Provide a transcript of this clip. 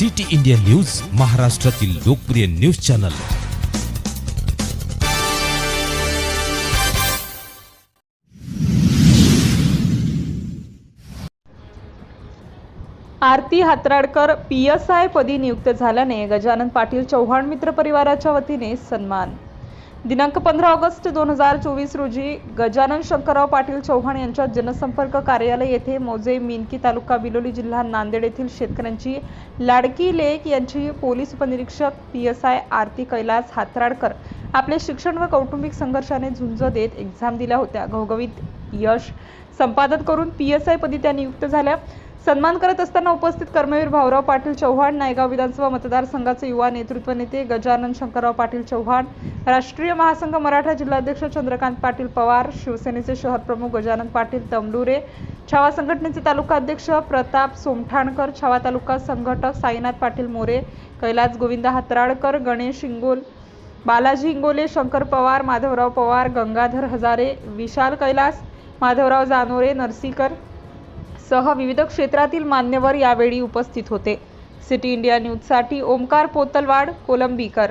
City India news महाराष्ट्रातील लोकप्रिय news channel. Aarti Hatradkar P S I पदी नियुक्त झाल्याने गजानन पाटील चव्हाण मित्र परिवाराच्या वतीने सन्मान. दिनांक पंधरा ऑगस्ट दोन हजार चोवीस रोजी गजानन शंकरराव पाटील चव्हाण यांच्या जनसंपर्क कार्यालय येथे मोजे मिनकी तालुका बिलोली जिल्हा नांदेड येथील शेतकऱ्यांची लाडकी लेक यांची पोलीस उपनिरीक्षक P S I Aarti Kailas Hatradkar आपले शिक्षण व कौटुंबिक संघर्षाने झुंज देत एक्झाम दिल्या होत्या. घवघवीत यश. संपादन करून पी एस आय पदी त्या नियुक्त झाल्या. सन्मान करत असताना उपस्थित कर्मवीर भाऊराव पाटील चव्हाण नायगाव विधानसभा मतदारसंघाचे युवा नेतृत्व नेते गजानन शंकरराव पाटील चव्हाण राष्ट्रीय महासंघ मराठा जिल्हाध्यक्ष चंद्रकांत पाटील पवार शिवसेनेचे शहर प्रमुख गजानन पाटील तमडुरे छावा संघटनेचे तालुका अध्यक्ष प्रताप सोमठाणकर छावा तालुका संघटक साईनाथ पाटील मोरे कैलास गोविंद हातराडकर गणेश इंगोल बालाजी इंगोले शंकर पवार माधवराव पवार गंगाधर हजारे विशाल कैलास माधवराव जानोरे नरसीकर सह विविध क्षेत्रातील मान्यवर यावेळी उपस्थित होते. सिटी इंडिया न्यूजसाठी ओमकार पोतलवाड कोलंबीकर.